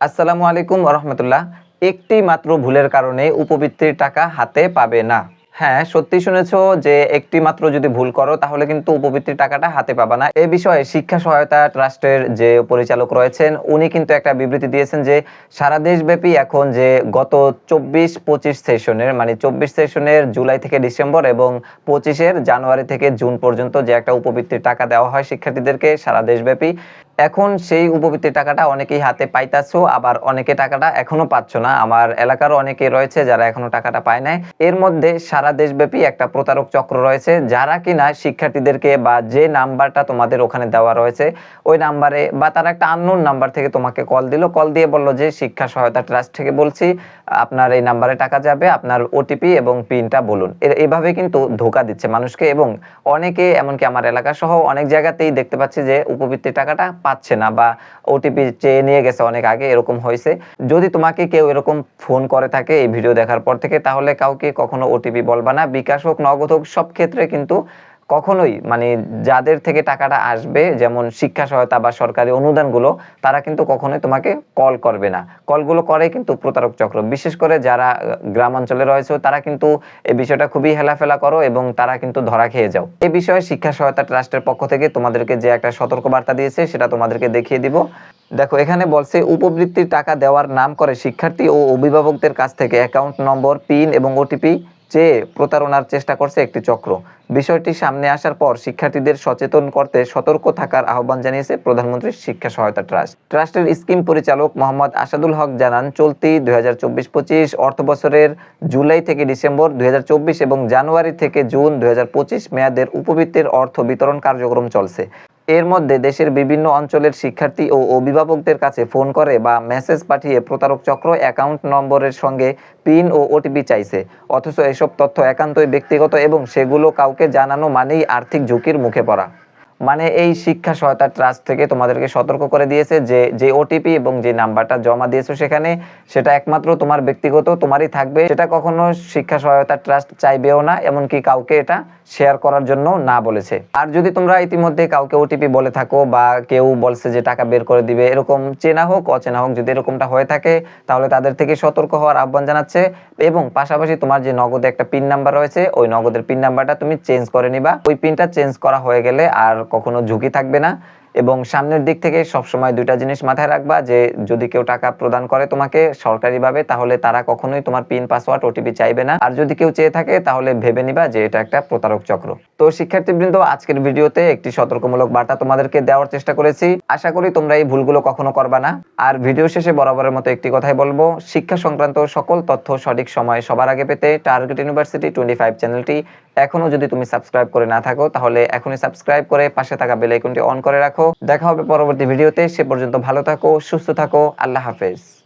আসসালামু আলাইকুম রহমতুল্লাহ একটি মাত্র ভুলের কারণে উপবৃত্তির টাকা হাতে পাবে না। হ্যাঁ সত্যি শুনেছো যে একটি মাত্র যদি ভুল করো, তাহলে কিন্তু উপবৃত্তির টাকাটা হাতে পাবা না। এ বিষয়ে শিক্ষা সহায়তা ট্রাস্টের যে পরিচালক রয়েছেন, উনি কিন্তু একটা বিবৃতি দিয়েছেন যে সারা দেশব্যাপী এখন যে গত চব্বিশ পঁচিশ সেশনের মানে চব্বিশ সেশনের জুলাই থেকে ডিসেম্বর এবং পঁচিশের জানুয়ারি থেকে জুন পর্যন্ত যে একটা উপবৃত্তির টাকা দেওয়া হয় শিক্ষার্থীদেরকে সারা দেশব্যাপী এখন সেই উপবৃত্তির টাকাটা অনেকেই হাতে পাইতাছো, আবার অনেকে টাকাটা এখনও পাচ্ছ না। আমার এলাকারও অনেকে রয়েছে যারা এখনও টাকাটা পায় নাই। এর মধ্যে সারা দেশব্যাপী একটা প্রতারক চক্র রয়েছে, যারা কিনা শিক্ষার্থীদেরকে বা যে নাম্বারটা তোমাদের ওখানে দেওয়া রয়েছে, ওই নাম্বারে বা তারা একটা আননোন নাম্বার থেকে তোমাকে কল দিল। কল দিয়ে বলল যে, শিক্ষা সহায়তা ট্রাস্ট থেকে বলছি, আপনার এই নাম্বারে টাকা যাবে, আপনার ওটিপি এবং পিনটা বলুন। এভাবে কিন্তু ধোকা দিচ্ছে মানুষকে এবং অনেকে, এমনকি আমার এলাকা সহ অনেক জায়গাতেই দেখতে পাচ্ছি যে, উপবৃত্তির টাকাটা পাচ্ছে না বা ওটিপি চেয়ে নিয়ে গেছে অনেক আগে, এরকম হয়েছে। যদি তোমাকে কেউ এরকম ফোন করে থাকে এই ভিডিও দেখার পর থেকে, তাহলে কাউকে কখনো ওটিপি বলবা না। বিকাশ হোক, নগদ হোক, সব ক্ষেত্রে কিন্তু কখনোই মানে যাদের থেকে টাকাটা আসবে, যেমন শিক্ষা সহায়তা বা সরকারি অনুদানগুলো, তারা কিন্তু কখনোই তোমাকে কল করবে না। কলগুলো করে কিন্তু প্রতারক চক্র। বিশেষ করে যারা গ্রামাঞ্চলে রয়েছে, তারা কিন্তু এই বিষয়টা খুবই হেলাফেলা করো এবং তারা কিন্তু ধরা খেয়ে যাও। এই বিষয়ে শিক্ষা সহায়তা ট্রাস্টের পক্ষ থেকে তোমাদেরকে যে একটা সতর্ক বার্তা দিয়েছে, সেটা তোমাদেরকে দেখিয়ে দিব। দেখো, এখানে বলছে, উপবৃত্তির টাকা দেওয়ার নাম করে শিক্ষার্থী ও অভিভাবকদের কাছ থেকে অ্যাকাউন্ট নম্বর পিন এবং ওটিপি চেয়ে প্রতারণার চেষ্টা করছে একটি চক্র। বিষয়টি সামনে আসার পর শিক্ষার্থীদের সচেতন করতে সতর্ক থাকার আহ্বান জানিয়েছে প্রধানমন্ত্রী শিক্ষা সহায়তা ট্রাস্ট। ট্রাস্টের স্কিম পরিচালক মোহাম্মদ আসাদুল হক জানান, চলতি দুই হাজার চব্বিশ পঁচিশ অর্থ বছরের জুলাই থেকে ডিসেম্বর দুই হাজার চব্বিশ এবং জানুয়ারি থেকে জুন দুই হাজার পঁচিশ মেয়াদের উপবৃত্তির অর্থ বিতরণ কার্যক্রম চলছে। এর মধ্যে দেশের বিভিন্ন অঞ্চলের শিক্ষার্থী ও অভিভাবকদের কাছে ফোন করে বা মেসেজ পাঠিয়ে প্রতারক চক্র অ্যাকাউন্ট নম্বরের সঙ্গে পিন ও ওটিপি চাইছে। অথচ এসব তথ্য একান্তই ব্যক্তিগত এবং সেগুলো কাউকে জানানো মানেই আর্থিক ঝুঁকির মুখে পড়া। মানে এই শিক্ষা সহায়তা ট্রাস্ট থেকে তোমাদেরকে সতর্ক করে দিয়েছে যে যে ওটিপি এবং যে নাম্বারটা জমা দিয়েছ সেখানে, সেটা একমাত্র তোমার ব্যক্তিগত, তোমারই থাকবে। সেটা কখনো শিক্ষা সহায়তা ট্রাস্ট চাইবেও না, এমনকি কাউকে এটা শেয়ার করার জন্য না বলেছে। আর যদি তোমরা ইতিমধ্যে কাউকে ওটিপি বলে থাকো বা কেউ বলছে যে টাকা বের করে দিবে, এরকম চেনা হোক, অচেনা হোক, যদি এরকমটা হয়ে থাকে, তাহলে তাদের থেকে সতর্ক হওয়ার আহ্বান জানাচ্ছে। এবং পাশাপাশি তোমার যে নগদে একটা পিন নাম্বার রয়েছে, ওই নগদের পিন নাম্বারটা তুমি চেঞ্জ করে নিবা। ওই পিনটা চেঞ্জ করা হয়ে গেলে আর কখনো ঝুঁকি থাকবে না। এবং সামনের দিক থেকে সবসময় দুইটা জিনিস মাথায় রাখবা যে যদি কেউ টাকা প্রদান করে তোমাকে সরকারিভাবে, তাহলে তারা কখনোই তোমার পিন, পাসওয়ার্ড, ওটিপি চাইবে না। আর যদি কেউ চেয়ে থাকে, তাহলে ভেবে নিবা যে এটা একটা প্রতারক চক্র। তো শিক্ষার্থীবৃন্দ, আজকের ভিডিওতে একটি সতর্কমূলক বার্তা তোমাদেরকে দেওয়ার চেষ্টা করেছি। আশা করি তোমরা এই ভুলগুলো কখনো করবা না। আর ভিডিও শেষে বরাবরের মতো একটি কথাই বলব, শিক্ষা সংক্রান্ত সকল তথ্য সঠিক সময়ে সবার আগে পেতে টার্গেট ইউনিভার্সিটি টোয়েন্টি ফাইভ চ্যানেলটি এখনও যদি তুমি সাবস্ক্রাইব করে না থাকো, তাহলে এখনই সাবস্ক্রাইব করে পাশে থাকা বেল আইকনটি অন করে রাখো। দেখা হবে পরবর্তী ভিডিওতে। সে পর্যন্ত ভালো থাকো সুস্থ থাকো আল্লাহ হাফেজ।